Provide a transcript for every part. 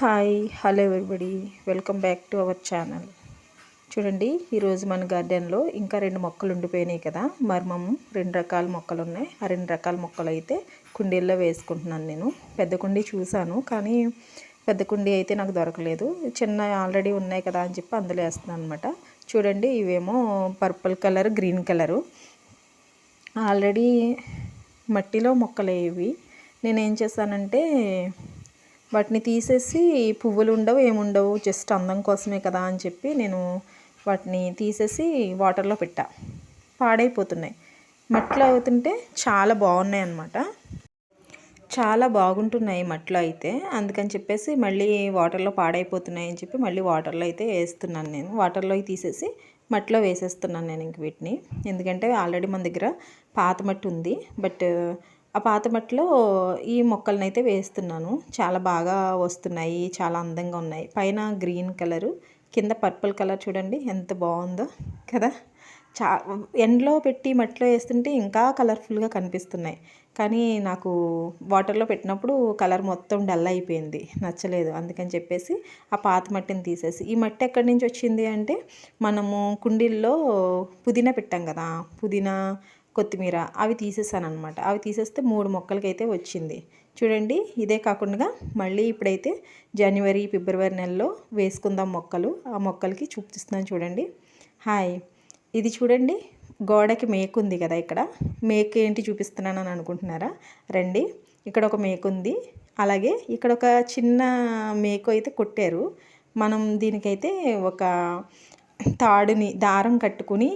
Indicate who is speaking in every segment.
Speaker 1: Hi hello everybody. Welcome back to our channel. చూడండి ఈరోజు మన గార్డెన్లో ఇంకా రెండు మొక్కలు ఉండిపోయినాయి కదా. మర్మం రెండు రకాల మొక్కలు ఉన్నాయి. ఆ రెండు రకాల మొక్కలు అయితే కుండీల్లో వేసుకుంటున్నాను నేను. పెద్ద కుండీ చూశాను కానీ పెద్ద కుండీ అయితే నాకు దొరకలేదు. చిన్న ఆల్రెడీ ఉన్నాయి కదా అని చెప్పి అందులో వేస్తున్నాను అనమాట చూడండి ఇవేమో purple colour green colour. Already మట్టిలో మొక్కలే ఇవి. నేను ఏం చేశానంటే వాటిని తీసేసి పువ్వులు ఉండవు ఏముండవు జస్ట్ అందం కోసమే కదా అని చెప్పి నేను వాటిని తీసేసి వాటర్లో పెట్టా. పాడైపోతున్నాయి. మట్టిలో అవుతుంటే చాలా బాగున్నాయి అన్నమాట. చాలా బాగుంటున్నాయి మట్లు అయితే. అందుకని చెప్పేసి మళ్ళీ వాటర్లో పాడైపోతున్నాయి అని చెప్పి మళ్ళీ వాటర్లో అయితే వేస్తున్నాను నేను. వాటర్లో తీసేసి మట్టిలో వేసేస్తున్నాను నేను ఇంక వీటిని. ఎందుకంటే ఆల్రెడీ మన దగ్గర పాత మట్టి ఉంది. బట్ ఆ పాత మట్టిలో ఈ మొక్కలను అయితే వేస్తున్నాను. చాలా బాగా వస్తున్నాయి. చాలా అందంగా ఉన్నాయి. పైన గ్రీన్ కలరు కింద పర్పుల్ కలర్ చూడండి ఎంత బాగుందో కదా. చా ఎండ్లో పెట్టి మట్టిలో వేస్తుంటే ఇంకా కలర్ఫుల్గా కనిపిస్తున్నాయి. కానీ నాకు వాటర్లో పెట్టినప్పుడు కలర్ మొత్తం డల్ అయిపోయింది. నచ్చలేదు. అందుకని చెప్పేసి ఆ పాత మట్టిని తీసేసి ఈ మట్టి ఎక్కడి నుంచి వచ్చింది అంటే మనము కుండీల్లో పుదీనా పెట్టాం కదా. పుదీనా కొత్తిమీర అవి తీసేసాను అనమాట అవి తీసేస్తే మూడు మొక్కలకైతే వచ్చింది. చూడండి ఇదే కాకుండా మళ్ళీ ఇప్పుడైతే జనవరి ఫిబ్రవరి నెలలో వేసుకుందాం మొక్కలు. ఆ మొక్కలకి చూపిస్తున్నాను చూడండి. హాయ్. ఇది చూడండి గోడకి మేకు ఉంది కదా ఇక్కడ. మేక్ ఏంటి చూపిస్తున్నాను అని అనుకుంటున్నారా? రండి ఇక్కడ ఒక మేకు ఉంది. అలాగే ఇక్కడ ఒక చిన్న మేకు అయితే కొట్టారు. మనం దీనికైతే ఒక తాడుని దారం కట్టుకుని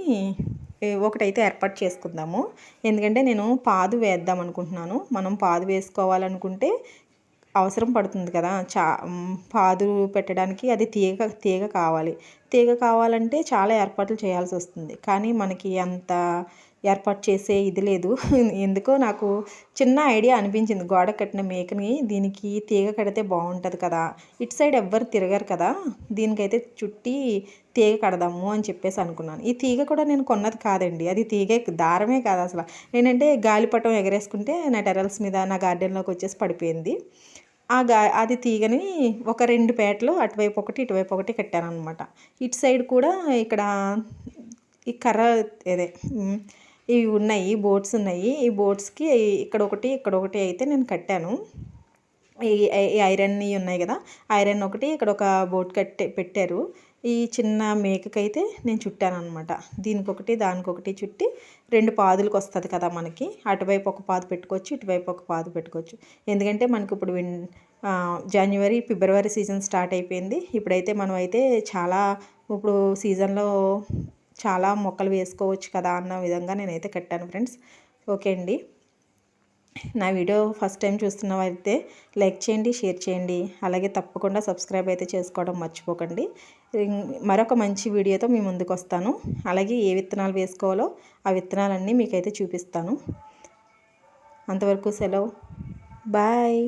Speaker 1: ఒకటైతే ఏర్పాటు చేసుకుందాము. ఎందుకంటే నేను పాదు వేద్దాం అనుకుంటున్నాను. మనం పాదు వేసుకోవాలనుకుంటే అవసరం పడుతుంది కదా. చా పాదు పెట్టడానికి అది తీగ తీగ కావాలి. తీగ కావాలంటే చాలా ఏర్పాట్లు చేయాల్సి వస్తుంది. కానీ మనకి అంత ఏర్పాటు చేసే ఇది లేదు. ఎందుకో నాకు చిన్న ఐడియా అనిపించింది. గోడ కట్టిన మేకని దీనికి తీగ కడితే బాగుంటుంది కదా. ఇటు సైడ్ ఎవ్వరు తిరగరు కదా. దీనికైతే చుట్టి తీగ కడదాము అని చెప్పేసి అనుకున్నాను. ఈ తీగ కూడా నేను కొన్నది కాదండి. అది తీగ దారమే కాదు అసలు. ఏంటంటే గాలిపటం ఎగరేసుకుంటే నా టెరల్స్ మీద నా గార్డెన్లోకి వచ్చేసి పడిపోయింది. ఆ గా అది తీగని ఒక రెండు పేటలు అటువైపు ఒకటి ఇటువైపు ఒకటి కట్టాను అనమాట ఇటు సైడ్ కూడా ఇక్కడ ఈ కర్ర అదే ఇవి ఉన్నాయి బోట్స్ ఉన్నాయి. ఈ బోట్స్కి ఇక్కడ ఒకటి ఇక్కడ ఒకటి అయితే నేను కట్టాను. ఈ ఐరన్ ఉన్నాయి కదా ఐరన్ ఒకటి ఇక్కడ ఒక బోట్ కట్టే పెట్టారు. ఈ చిన్న మేకకైతే నేను చుట్టాను అనమాట దీనికొకటి దానికొకటి చుట్టి రెండు పాదులకు వస్తుంది కదా మనకి. అటువైపు ఒక పాదు పెట్టుకోవచ్చు ఇటువైపు ఒక పాదు పెట్టుకోవచ్చు. ఎందుకంటే మనకి ఇప్పుడు విన్ జనవరి ఫిబ్రవరి సీజన్ స్టార్ట్ అయిపోయింది. ఇప్పుడైతే మనం అయితే చాలా ఇప్పుడు సీజన్లో చాలా మొక్కలు వేసుకోవచ్చు కదా అన్న విధంగా నేనైతే కట్టాను ఫ్రెండ్స్. ఓకే అండి. నా వీడియో ఫస్ట్ టైం చూస్తున్నవైతే లైక్ చేయండి షేర్ చేయండి. అలాగే తప్పకుండా సబ్స్క్రైబ్ అయితే చేసుకోవడం మర్చిపోకండి. మరొక మంచి వీడియోతో మీ ముందుకు వస్తాను. అలాగే ఏ విత్తనాలు వేసుకోవాలో ఆ విత్తనాలన్నీ మీకైతే చూపిస్తాను. అంతవరకు సెలవు. బాయ్.